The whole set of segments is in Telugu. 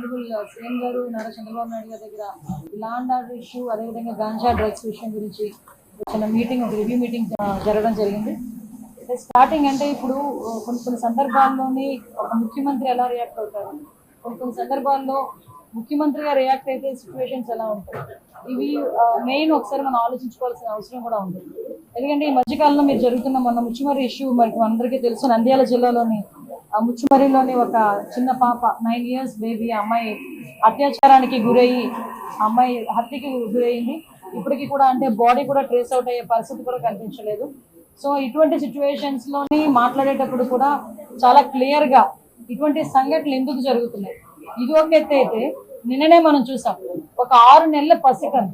ఆనరబుల్ సీఎం uh, గారు నారా చంద్రబాబు నాయుడు గారి దగ్గర ల్యాండ్ ఆర్డర్ ఇష్యూ అదేవిధంగా గాంజా డ్రగ్స్ విషయం గురించి చిన్న మీటింగ్ ఒక రివ్యూ మీటింగ్ జరగడం జరిగింది. స్టార్టింగ్ అంటే ఇప్పుడు కొన్ని కొన్ని సందర్భాల్లోని ఒక ముఖ్యమంత్రి ఎలా రియాక్ట్ అవుతారు? కొన్ని కొన్ని సందర్భాల్లో ముఖ్యమంత్రిగా రియాక్ట్ అయితే సిచ్యువేషన్స్ ఎలా ఉంటాయి? ఇవి మెయిన్ ఒకసారి మనం ఆలోచించుకోవాల్సిన అవసరం కూడా ఉంది. ఎందుకంటే ఈ మధ్యకాలంలో మీరు జరుగుతున్న మొన్న ముఖ్యమంత్రి ఇష్యూ మనకి అందరికీ తెలుసు నంద్యాల జిల్లాలోని ముచ్చుమరిలోని ఒక చిన్న పాప నైన్ ఇయర్స్ బేబీ అమ్మాయి అత్యాచారానికి గురయ్యి అమ్మాయి హత్యకి గురయ్యింది ఇప్పటికీ కూడా అంటే బాడీ కూడా ట్రేస్ అవుట్ అయ్యే పరిస్థితి కూడా కనిపించలేదు. సో ఇటువంటి సిచ్యువేషన్స్లోని మాట్లాడేటప్పుడు కూడా చాలా క్లియర్గా ఇటువంటి సంఘటనలు ఎందుకు జరుగుతున్నాయి? ఇది ఒక ఎత్తు అయితే నిన్ననే మనం చూసాం ఒక ఆరు నెలల పసికను.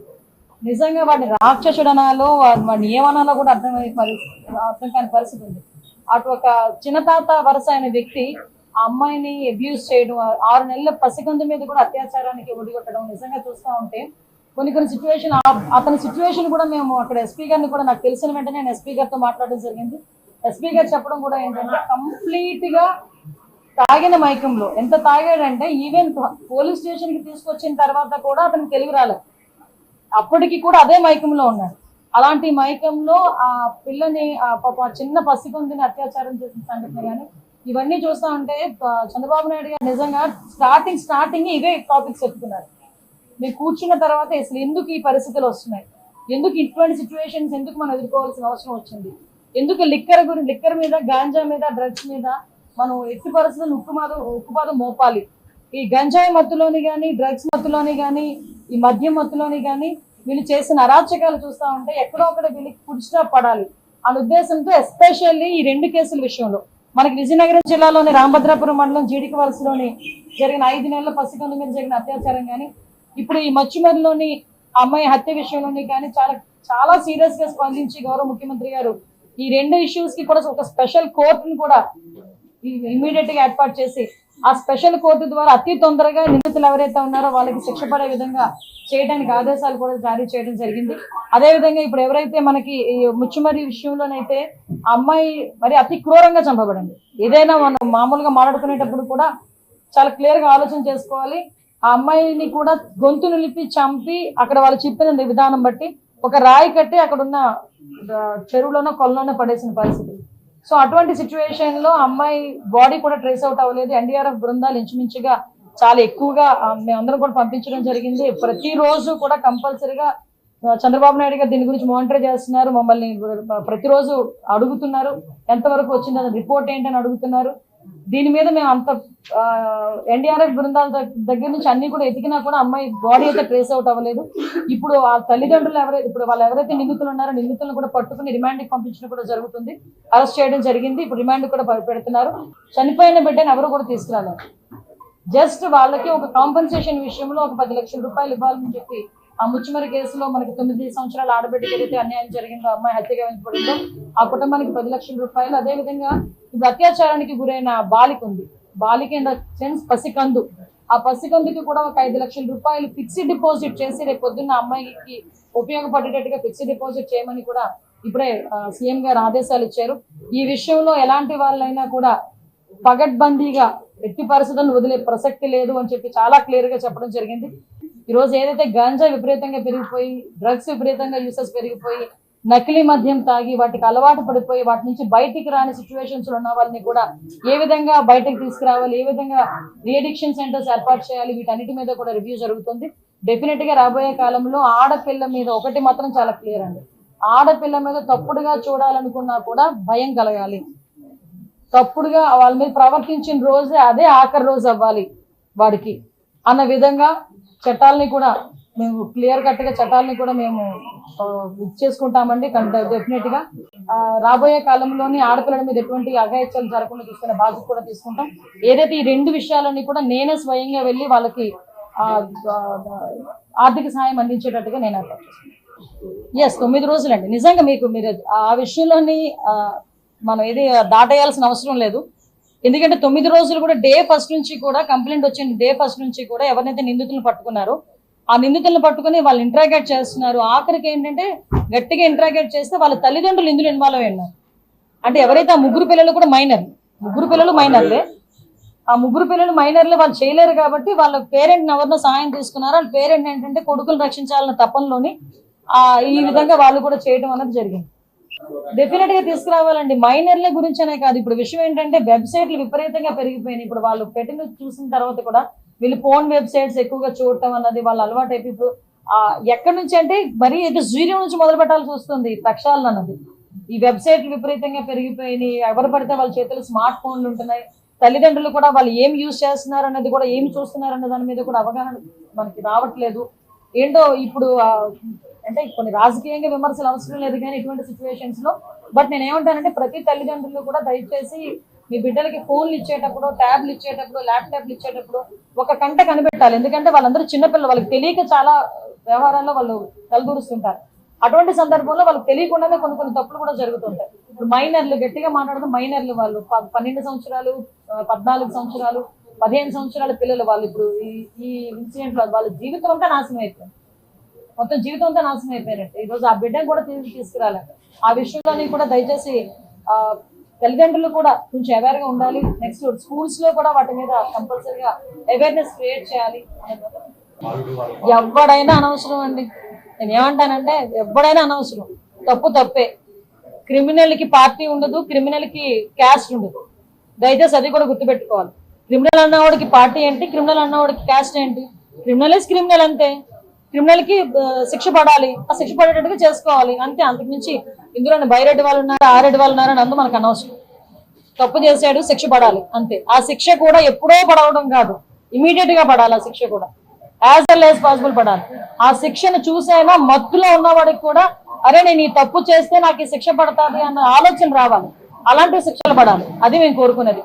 నిజంగా వాడిని రాక్షసుడనాలో వాడిని ఏమనాలో కూడా అర్థమయ్యే పరిస్థితి అర్థం కాని పరిస్థితి ఉంది. అటు ఒక చిన్నతాత వరుస అయిన వ్యక్తి ఆ అమ్మాయిని అబ్యూస్ చేయడం ఆరు నెలల పసికందు మీద కూడా అత్యాచారానికి ఒడిగొట్టడం నిజంగా చూస్తూ ఉంటే కొన్ని కొన్ని సిచ్యువేషన్ అతని సిచ్యువేషన్ కూడా మేము అక్కడ ఎస్పీ గారిని కూడా నాకు తెలిసిన వెంటనే నేను ఎస్పీ గారితో మాట్లాడడం జరిగింది. ఎస్పీ గారు చెప్పడం కూడా ఏంటంటే కంప్లీట్గా తాగిన మైకంలో ఎంత తాగాడంటే ఈవెన్ పోలీస్ స్టేషన్కి తీసుకొచ్చిన తర్వాత కూడా అతనికి తెలుగు రాలేదు. అప్పటికి కూడా అదే మైకంలో ఉన్నాడు. అలాంటి మైకంలో ఆ పిల్లని పాప చిన్న పసికొందిని అత్యాచారం చేసిన సంఘటన కానీ ఇవన్నీ చూస్తా ఉంటే చంద్రబాబు నాయుడు గారు నిజంగా స్టార్టింగ్ స్టార్టింగ్ ఇవే టాపిక్స్ చెప్తున్నారు మేము కూర్చున్న తర్వాత అసలు ఎందుకు ఈ పరిస్థితులు వస్తున్నాయి? ఎందుకు ఇటువంటి సిచ్యువేషన్స్ ఎందుకు మనం ఎదుర్కోవాల్సిన అవసరం వచ్చింది? ఎందుకు లిక్కర్ గురించి లిక్కర్ మీద గాంజా మీద డ్రగ్స్ మీద మనం ఎట్టి పరిస్థితులు ఉక్కుమాదం ఉక్కుపాదం మోపాలి? ఈ గంజాయి మత్తులోని కానీ డ్రగ్స్ మత్తులోని కానీ ఈ మద్యం మత్తులోని కానీ వీళ్ళు చేసిన అరాచకాలు చూస్తా ఉంటే ఎక్కడో ఒకటి వీళ్ళకి ఫుడ్ పడాలి. అనే ఉద్దేశంతో ఎస్పెషల్లీ ఈ రెండు కేసుల విషయంలో. మనకి విజయనగరం జిల్లాలోని రామభద్రాపురం మండలం జీడికి వలసలోని జరిగిన ఐదు నెలల పసికందు మీద జరిగిన అత్యాచారం కానీ ఇప్పుడు ఈ మచ్చుమరిలోని అమ్మాయి హత్య విషయంలోని కానీ చాలా చాలా సీరియస్గా స్పందించి గౌరవ ముఖ్యమంత్రి గారు ఈ రెండు ఇష్యూస్కి కూడా ఒక స్పెషల్ కోర్టును కూడా ఇమీడియట్గా ఏర్పాటు చేసి ఆ స్పెషల్ కోర్టు ద్వారా అతి తొందరగా నిందితులు ఎవరైతే ఉన్నారో వాళ్ళకి శిక్ష పడే విధంగా చేయడానికి ఆదేశాలు కూడా జారీ చేయడం జరిగింది. అదే విధంగా ఇప్పుడు ఎవరైతే మనకి ఈ ముచ్చుమరి విషయంలోనైతే ఆ అమ్మాయి మరి అతి క్రూరంగా చంపబడింది. ఏదైనా మనం మామూలుగా మాట్లాడుకునేటప్పుడు కూడా చాలా క్లియర్గా ఆలోచన చేసుకోవాలి. ఆ అమ్మాయిని కూడా గొంతు నిలిపి చంపి అక్కడ వాళ్ళు చెప్పిన విధానం బట్టి ఒక రాయి కట్టి అక్కడ ఉన్న చెరువులోనో కొల్లోనో పడేసిన పరిస్థితి. సో అటువంటి సిచ్యువేషన్లో అమ్మాయి బాడీ కూడా ట్రేస్ అవుట్ అవ్వలేదు. ఎన్డీఆర్ఎఫ్ బృందాలు ఇంచుమించుగా చాలా ఎక్కువగా మేమందరం కూడా పంపించడం జరిగింది. ప్రతిరోజు కూడా కంపల్సరీగా చంద్రబాబు నాయుడు గారు దీని గురించి మానిటర్ చేస్తున్నారు. మమ్మల్ని ప్రతిరోజు అడుగుతున్నారు. ఎంతవరకు వచ్చింది రిపోర్ట్ ఏంటని అడుగుతున్నారు. దీని మీద మేము అంత ఎన్డీఆర్ఎఫ్ బృందాల దగ్గర నుంచి అన్ని కూడా ఎతికినా కూడా అమ్మాయి బాడీ అయితే ట్రేస్ అవుట్ అవ్వలేదు. ఇప్పుడు ఆ తల్లిదండ్రులు ఎవరైతే ఇప్పుడు వాళ్ళు ఎవరైతే నిందితులు ఉన్నారో నిందితులను కూడా పట్టుకుని రిమాండ్కి పంపించడం కూడా జరుగుతుంది. అరెస్ట్ చేయడం జరిగింది. ఇప్పుడు రిమాండ్ కూడా పెడుతున్నారు. చనిపోయిన బిడ్డను ఎవరు కూడా తీసుకురాలేదు. జస్ట్ వాళ్ళకి ఒక కాంపెన్సేషన్ విషయంలో ఒక పది లక్షల రూపాయలు ఇవ్వాలని చెప్పి ఆ ముచ్చిమరి కేసులో మనకి తొమ్మిది సంవత్సరాల ఆడబిడ్డకి ఏదైతే అన్యాయం జరిగిందో అమ్మాయి హత్య గావించబడిందో ఆ కుటుంబానికి పది లక్షల రూపాయలు. అదే విధంగా ఇప్పుడు అత్యాచారానికి గురైన బాలిక ఉంది. బాలిక ఇన్ ద సెన్స్ పసికందు. ఆ పసికందుకి కూడా ఒక ఐదు లక్షల రూపాయలు ఫిక్స్డ్ డిపాజిట్ చేసి రేపు పొద్దున్న అమ్మాయికి ఉపయోగపడేటట్టుగా ఫిక్స్డ్ డిపాజిట్ చేయమని కూడా ఇప్పుడే సీఎం గారు ఆదేశాలు ఇచ్చారు. ఈ విషయంలో ఎలాంటి వాళ్ళైనా కూడా పగడ్బందీగా ఎట్టి పరిస్థితులను వదిలే ప్రసక్తి లేదు అని చెప్పి చాలా క్లియర్గా చెప్పడం జరిగింది. ఈరోజు ఏదైతే గంజా విపరీతంగా పెరిగిపోయి డ్రగ్స్ విపరీతంగా యూసెస్ పెరిగిపోయి నకిలీ మద్యం తాగి వాటికి అలవాటు పడిపోయి వాటి నుంచి బయటికి రాని సిచ్యువేషన్స్ ఉన్న వాళ్ళని కూడా ఏ విధంగా బయటకు తీసుకురావాలి ఏ విధంగా రీఅడిక్షన్ సెంటర్స్ ఏర్పాటు చేయాలి వీటన్నిటి మీద కూడా రివ్యూ జరుగుతుంది. డెఫినెట్గా రాబోయే కాలంలో ఆడపిల్ల మీద ఒకటి మాత్రం చాలా క్లియర్ అండి. ఆడపిల్ల మీద తప్పుడుగా చూడాలనుకున్నా కూడా భయం కలగాలి. తప్పుడుగా వాళ్ళ మీద ప్రవర్తించిన రోజే అదే ఆఖరి రోజు అవ్వాలి వాడికి. అన్న విధంగా చట్టాలని కూడా మేము క్లియర్ కట్గా చట్టాలని కూడా మేము ఆ, చేసుకుంటామండి. డెఫినెట్గా రాబోయే కాలంలోని ఆడపిల్లల మీద ఎటువంటి అఘాయిత్యాలు జరగకుండా చూసుకునే బాధ్యత కూడా తీసుకుంటాం. ఏదైతే ఈ రెండు విషయాలన్నీ కూడా నేనే స్వయంగా వెళ్ళి వాళ్ళకి ఆర్థిక సహాయం అందించేటట్టుగా నేను ఏర్పాటు చేసుకుంటాను ఎస్ తొమ్మిది రోజులండి. నిజంగా మీకు మీరు ఆ విషయంలోని మనం ఏది దాటేయాల్సిన అవసరం లేదు. ఎందుకంటే తొమ్మిది రోజులు కూడా డే ఫస్ట్ నుంచి కూడా కంప్లైంట్ వచ్చిన డే ఫస్ట్ నుంచి కూడా ఎవరినైతే నిందితులను పట్టుకున్నారో ఆ నిందితులను పట్టుకుని వాళ్ళు ఇంట్రాగేట్ చేస్తున్నారు. ఆఖరికి ఏంటంటే గట్టిగా ఇంట్రాగేట్ చేస్తే వాళ్ళ తల్లిదండ్రులు ఇందులో ఇన్వాల్వ్ అయి ఉన్నారు. అంటే ఎవరైతే ఆ ముగ్గురు పిల్లలు కూడా మైనర్ ముగ్గురు పిల్లలు మైనర్లే ఆ ముగ్గురు పిల్లలు మైనర్లు వాళ్ళు చేయలేరు కాబట్టి వాళ్ళ పేరెంట్ ఎవరినో సహాయం తీసుకున్నారు వాళ్ళ పేరెంట్ ఏంటంటే కొడుకులు రక్షించాలన్న తపనలోని ఆ ఈ విధంగా వాళ్ళు కూడా చేయడం అనేది జరిగింది. డెఫినెట్గా తీసుకురావాలండి. మైనర్ల గురించనే కాదు. ఇప్పుడు విషయం ఏంటంటే వెబ్సైట్లు విపరీతంగా పెరిగిపోయినాయి. ఇప్పుడు వాళ్ళు పెట్టిన చూసిన తర్వాత కూడా వీళ్ళు ఫోన్ వెబ్సైట్స్ ఎక్కువగా చూడటం అన్నది వాళ్ళ అలవాటు అయిపోయి ఇప్పుడు ఎక్కడి నుంచి అంటే మరీ ఇది జీరో నుంచి మొదలు పెట్టాల్సి వస్తుంది ఈ ప్రక్షాళన అన్నది. ఈ వెబ్సైట్లు విపరీతంగా పెరిగిపోయినాయి. ఎవరు పడితే వాళ్ళ చేతులు స్మార్ట్ ఫోన్లు ఉంటున్నాయి. తల్లిదండ్రులు కూడా వాళ్ళు ఏం యూజ్ చేస్తున్నారు అన్నది కూడా ఏం చూస్తున్నారు అన్న దాని మీద కూడా అవగాహన మనకి రావట్లేదు. ఏంటో ఇప్పుడు అంటే కొన్ని రాజకీయంగా విమర్శలు అవసరం లేదు కానీ ఇటువంటి సిచ్యువేషన్స్లో. బట్ నేను ఏమంటానంటే ప్రతి తల్లిదండ్రులు కూడా దయచేసి మీ బిడ్డలకి ఫోన్లు ఇచ్చేటప్పుడు ట్యాబ్లు ఇచ్చేటప్పుడు ల్యాప్టాప్లు ఇచ్చేటప్పుడు ఒక కంట కనిపెట్టాలి. ఎందుకంటే వాళ్ళందరూ చిన్నపిల్లలు వాళ్ళకి తెలియక చాలా వ్యవహారాల్లో వాళ్ళు తలదూరుస్తుంటారు. అటువంటి సందర్భంలో వాళ్ళకి తెలియకుండానే కొన్ని కొన్ని తప్పులు కూడా జరుగుతుంటాయి. ఇప్పుడు మైనర్లు గట్టిగా మాట్లాడుతూ మైనర్లు వాళ్ళు పన్నెండు సంవత్సరాలు పద్నాలుగు సంవత్సరాలు పదిహేను సంవత్సరాల పిల్లలు వాళ్ళు ఇప్పుడు ఈ ఈ ఇన్సిడెంట్ వాళ్ళ జీవితం అంతా నాశనం అయిపోయింది. మొత్తం జీవితం అంతా నాశనం అయిపోయారంటే ఈ రోజు ఆ బిడ్డను కూడా తిరిగి తీసుకురాలి. ఆ విషయంలోని కూడా దయచేసి తల్లిదండ్రులు కూడా కొంచెం అవేర్గా ఉండాలి. నెక్స్ట్ స్కూల్స్లో కూడా వాటి మీద కంపల్సరీగా అవేర్నెస్ క్రియేట్ చేయాలి ఎవడైనా అనవసరం అండి. నేను ఏమంటానంటే ఎవడైనా అనవసరం. తప్పు తప్పే. క్రిమినల్కి పార్టీ ఉండదు క్రిమినల్కి క్యాస్ట్ ఉండదు. దయచేసి అది కూడా గుర్తుపెట్టుకోవాలి. క్రిమినల్ అన్నవాడికి పార్టీ ఏంటి? క్రిమినల్ అన్నవాడికి క్యాస్ట్ ఏంటి? క్రిమినల్ ఇస్ క్రిమినల్ అంతే. క్రిమినల్కి శిక్ష పడాలి. ఆ శిక్ష పడేటట్టుగా చేసుకోవాలి. అంతే అంతకుమించి ఇందులోని బైరెడ్డి వాళ్ళు ఉన్నారు ఆరెడ్డి వాళ్ళు ఉన్నారు అని అందు మనకు అనవసరం. తప్పు చేశాడు శిక్ష పడాలి. అంతే. ఆ శిక్ష కూడా ఎప్పుడో పడవడం కాదు. ఇమీడియట్గా పడాలి ఆ శిక్ష కూడా. యాజ్ వెల్ యాజ్ పాసిబుల్ పడాలి. ఆ శిక్షను చూసైనా మత్తులో ఉన్నవాడికి కూడా అరే నేను ఈ తప్పు చేస్తే నాకు ఈ శిక్ష పడతాది అన్న ఆలోచన రావాలి. అలాంటి శిక్షలు పడాలి. అది మేము కోరుకునేది.